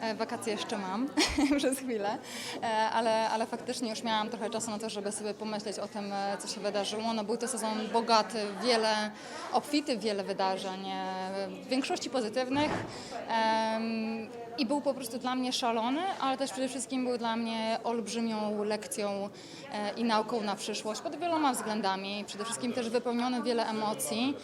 E, Wakacje jeszcze mam przez chwilę, e, ale, ale faktycznie już miałam trochę czasu na to, żeby sobie pomyśleć o tym, e, co się wydarzyło. No, był to sezon bogaty, wiele, obfity wiele wydarzeń, w większości pozytywnych. I był po prostu dla mnie szalony, ale też przede wszystkim był dla mnie olbrzymią lekcją e, i nauką na przyszłość pod wieloma względami. Przede wszystkim też wypełniony wiele emocji.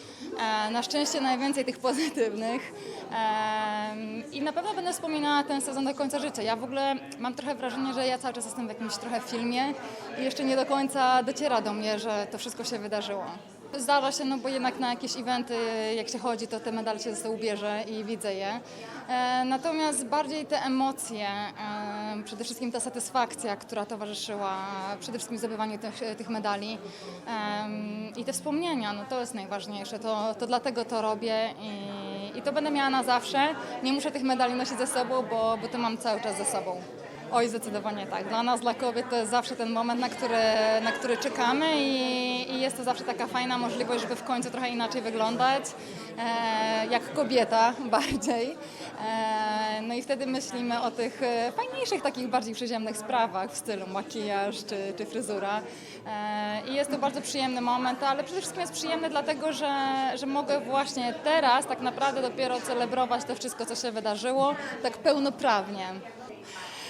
E, Na szczęście najwięcej tych pozytywnych. Em, I na pewno będę wspominała ten sezon do końca życia. Ja w ogóle mam trochę wrażenie, że ja cały czas jestem w jakimś trochę filmie i jeszcze nie do końca dociera do mnie, że to wszystko się wydarzyło. Zdarza się, no bo jednak na jakieś eventy, jak się chodzi, to te medale się ze sobą bierze i widzę je. E, Natomiast bardziej te emocje, e, przede wszystkim ta satysfakcja, która towarzyszyła przede wszystkim zdobywaniu tych, tych medali em, i te wspomnienia, no to jest najważniejsze. To, to dlatego to robię i, i to będę miała na zawsze. Nie muszę tych medali nosić ze sobą, bo, bo to mam cały czas ze sobą. Oj, zdecydowanie tak. Dla nas, dla kobiet to jest zawsze ten moment, na który, na który czekamy i, i jest to zawsze taka fajna możliwość, żeby w końcu trochę inaczej wyglądać, e, jak kobieta bardziej. E, no i wtedy myślimy o tych e, fajniejszych, takich bardziej przyziemnych sprawach w stylu makijaż czy, czy fryzura. E, I jest to bardzo przyjemny moment, ale przede wszystkim jest przyjemny dlatego, że, że mogę właśnie teraz tak naprawdę dopiero celebrować to wszystko, co się wydarzyło, tak pełnoprawnie.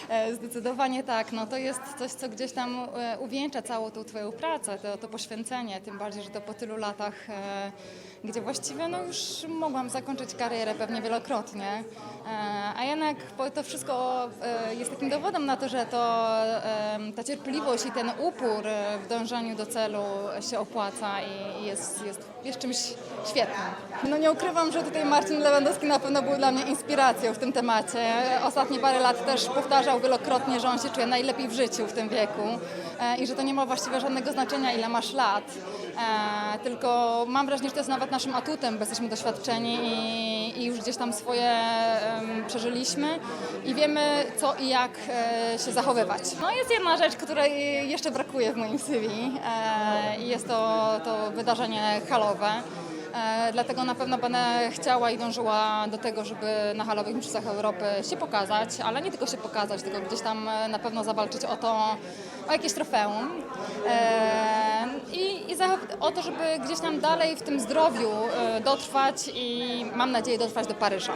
E, Zdecydowanie tak. No to jest coś, co gdzieś tam e, uwieńcza całą tą Twoją pracę, to, to poświęcenie, tym bardziej, że to po tylu latach, e, gdzie właściwie no już mogłam zakończyć karierę pewnie wielokrotnie, a jednak to wszystko jest takim dowodem na to, że to ta cierpliwość i ten upór w dążeniu do celu się opłaca i jest, jest, jest czymś świetnym. No nie ukrywam, że tutaj Marcin Lewandowski na pewno był dla mnie inspiracją w tym temacie. Ostatnie parę lat też powtarzał wielokrotnie, że on się czuje najlepiej w życiu w tym wieku e, i że to nie ma właściwie żadnego znaczenia, ile masz lat. E, tylko mam wrażenie, że to jest nawet naszym atutem, bo jesteśmy doświadczeni i, już gdzieś tam swoje przeżyliśmy i wiemy co i jak e, się zachowywać. No jest jedna rzecz, której jeszcze brakuje w moim CV i jest to, to wydarzenie halowe. E, Dlatego na pewno będę chciała i dążyła do tego, żeby na halowych mistrzostwach Europy się pokazać, ale nie tylko się pokazać, tylko gdzieś tam e, na pewno zawalczyć o to, o jakieś trofeum. E, I, i za, o to, żeby gdzieś tam dalej w tym zdrowiu dotrwać i mam nadzieję dotrwać do Paryża.